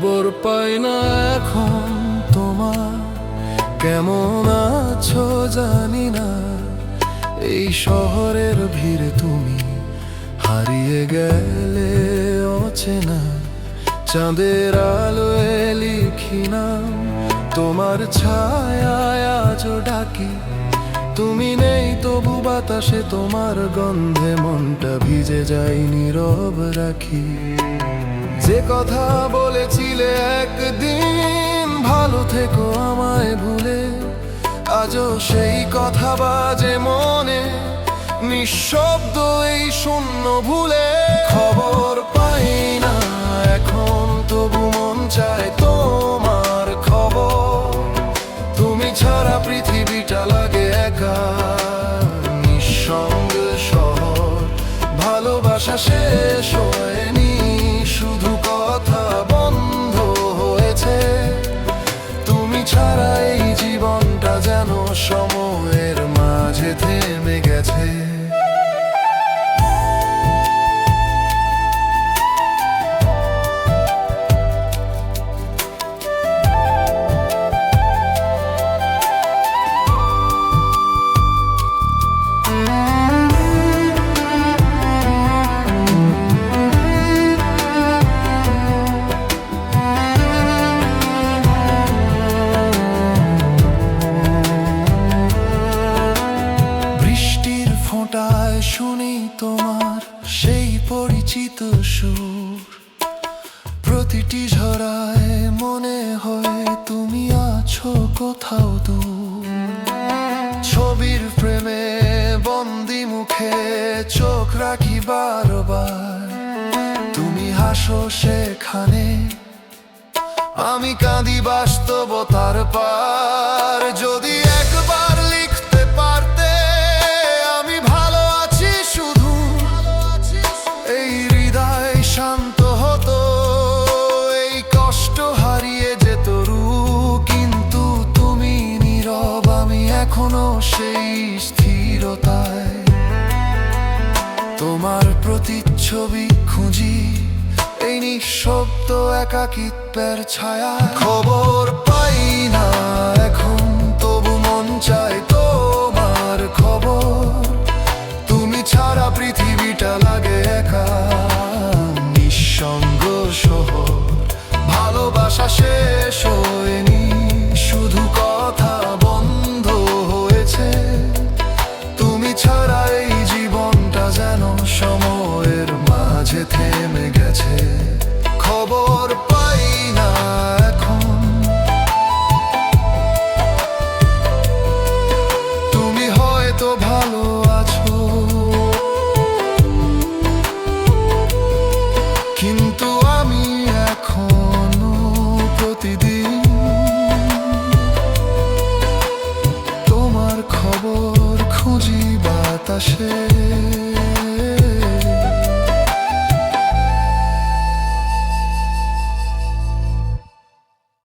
খবর পাই না এখন তোমার। কেমন আছো জানি না। এই শহরের ভিড় তুমি হারিয়ে গেলে অচেনা। চাঁদের আলোয় লিখি না তোমার ছায়ায় আজ ডাকি। তুমি নেই তবু বাতাসে তোমার গন্ধে মনটা ভিজে যায় নীরব রাখি। যে কথা বলেছিলে একদিন ভালো থেকো আমায় ভুলে। আজও সেই কথা বাজে মনে, নিঃশব্দ এই শূন্য ভুলে। খবর পাই না এখন, তবু মন চায় তোমার খবর। তুমি ছাড়া পৃথিবীটা লাগে একা, নিঃসঙ্গ শহর। ভালোবাসা শেষ হয়নি শুনি তোমার সেই পরিচিত সুর। প্রতিটি ঝরায় মনে হয় তুমি আছো কোথাও ছবির প্রেমে বন্দি মুখে চোখ রাখি বারবার। তুমি হাসো সেখানে। আমি কাঁদি বাস্তবতার পার। যদি তোমার প্রতিচ্ছবি খুঁজি। এই নিঃশব্দ একাকিত্বের ছায়া খবর পাই না এখন, তবু মন চায় তোমার খবর। তুমি ছাড়া পৃথিবীটা লাগে একা। নিঃসঙ্গ সহ ভালোবাসা শেষ হয়নি।